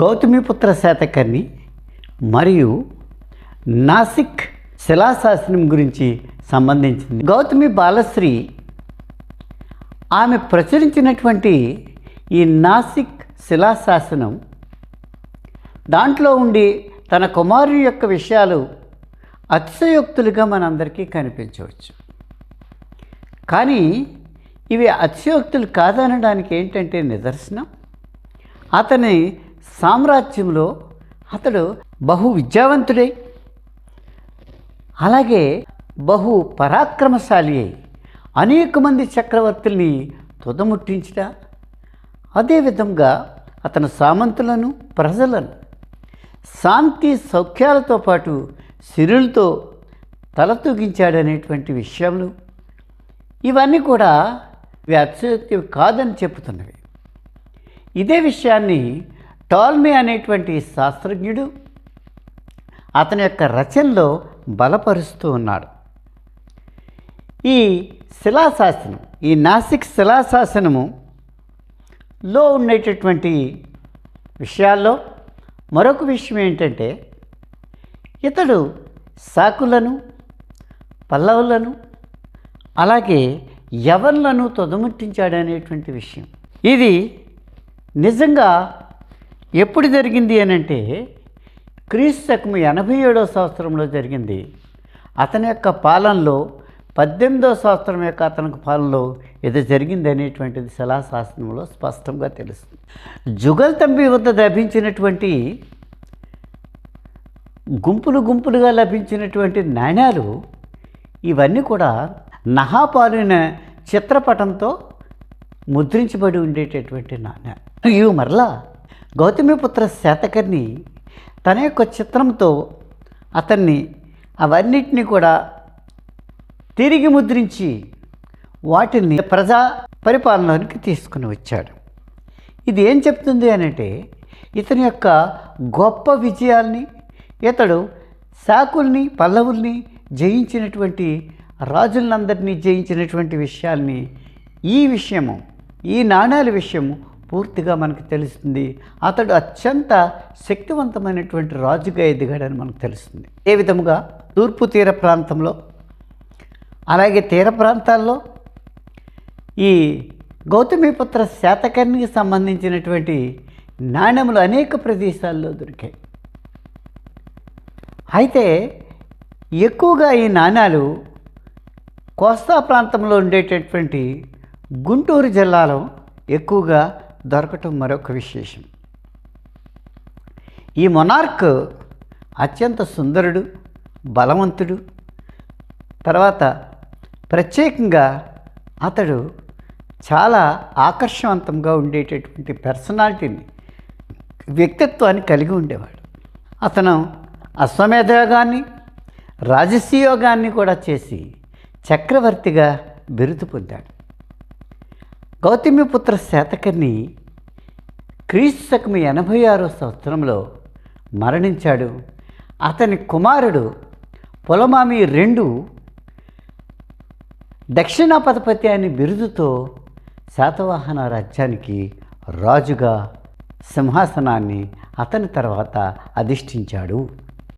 గౌతమిపుత్ర శాతకర్ణి మరియు నాసిక్ శిలాశాసనం గురించి సంబంధించింది. గౌతమి బాలశ్రీ ఆమె ప్రచురించినటువంటి ఈ నాసిక్ శిలాశాసనం దాంట్లో ఉండి తన కుమారుని యొక్క విషయాలు అతిశయోక్తులుగా మనందరికీ కనిపించవచ్చు. కానీ ఇవి అతిశయోక్తులు కాదనడానికి ఏంటంటే నిదర్శనం. అతని సామ్రాజ్యంలో అతడు బహు విద్యావంతుడై అలాగే బహు పరాక్రమశాలి అయి అనేక మంది చక్రవర్తుల్ని తుదముట్టించట అదేవిధంగా అతను సామంతులను ప్రజలను శాంతి సౌఖ్యాలతో పాటు సిరులతో తలతూగించాడనేటువంటి విషయాలు ఇవన్నీ కూడా ఇవి కాదని చెబుతున్నవి ఇదే విషయాన్ని టాల్మీ అనేటువంటి శాస్త్రజ్ఞుడు అతని యొక్క రచనలో బలపరుస్తూ ఉన్నాడు. ఈ శిలాశాసనం ఈ నాసిక్ శిలాశాసనము లో ఉండేటటువంటి విషయాల్లో మరొక విషయం ఏంటంటే ఇతడు సాకులను పల్లవులను అలాగే యవన్లను తొదముట్టించాడనేటువంటి విషయం. ఇది నిజంగా ఎప్పుడు జరిగింది అని అంటే క్రీస్తు శకము ఎనభై ఏడో సంవత్సరంలో జరిగింది. అతని యొక్క పాలనలో పద్దెనిమిదో సంవత్సరం యొక్క అతనికి పాలనలో ఇది జరిగింది అనేటువంటిది శిలాశాసనంలో స్పష్టంగా తెలుస్తుంది. జుగల్ తంబి వద్ద లభించినటువంటి గుంపులు గుంపులుగా లభించినటువంటి నాణ్యాలు ఇవన్నీ కూడా నహాపాలిన చిత్రపటంతో ముద్రించబడి ఉండేటటువంటి నాణ్యాలు. ఇవి మరలా గౌతమిపుత్ర శాతకర్ణి తన యొక్క చిత్రంతో అతన్ని అవన్నిటిని కూడా తిరిగి ముద్రించి వాటిని ప్రజా పరిపాలనలోనికి తీసుకుని వచ్చాడు. ఇది ఏం చెప్తుంది అంటే ఇతని యొక్క గొప్ప విజయాల్ని ఇతడు శాకుల్ని పల్లవుల్ని జయించినటువంటి రాజులందరినీ జయించినటువంటి విషయాల్ని ఈ విషయము ఈ నాణాల విషయము పూర్తిగా మనకు తెలుస్తుంది. అతడు అత్యంత శక్తివంతమైనటువంటి రాజుగా ఎదిగాడని మనకు తెలుస్తుంది. ఏ విధముగా? తూర్పు తీర ప్రాంతంలో అలాగే తీర ప్రాంతాల్లో ఈ గౌతమిపుత్ర శాతకర్ణికి సంబంధించినటువంటి నాణ్యములు అనేక ప్రదేశాల్లో దొరికాయి. అయితే ఎక్కువగా ఈ నాణ్యాలు కోస్తా ప్రాంతంలో ఉండేటటువంటి గుంటూరు జిల్లాలో ఎక్కువగా దొరకటం మరొక విశేషం. ఈ మొనార్క్ అత్యంత సుందరుడు బలవంతుడు. తర్వాత ప్రత్యేకంగా అతడు చాలా ఆకర్షవంతంగా ఉండేటటువంటి పర్సనాలిటీని వ్యక్తిత్వాన్ని కలిగి ఉండేవాడు. అతను అశ్వమేధయోగాన్ని రాజసీయోగాన్ని యోగాన్ని కూడా చేసి చక్రవర్తిగా బిరుదు పొందాడు. గౌతమిపుత్ర శాతకర్ణి క్రీస్తు శకము ఎనభై ఆరో సంవత్సరంలో మరణించాడు. అతని కుమారుడు పొలమామి రెండు దక్షిణాపతిపతి అనే బిరుదుతో శాతవాహన రాజ్యానికి రాజుగా సింహాసనాన్ని అతని తర్వాత అధిష్ఠించాడు.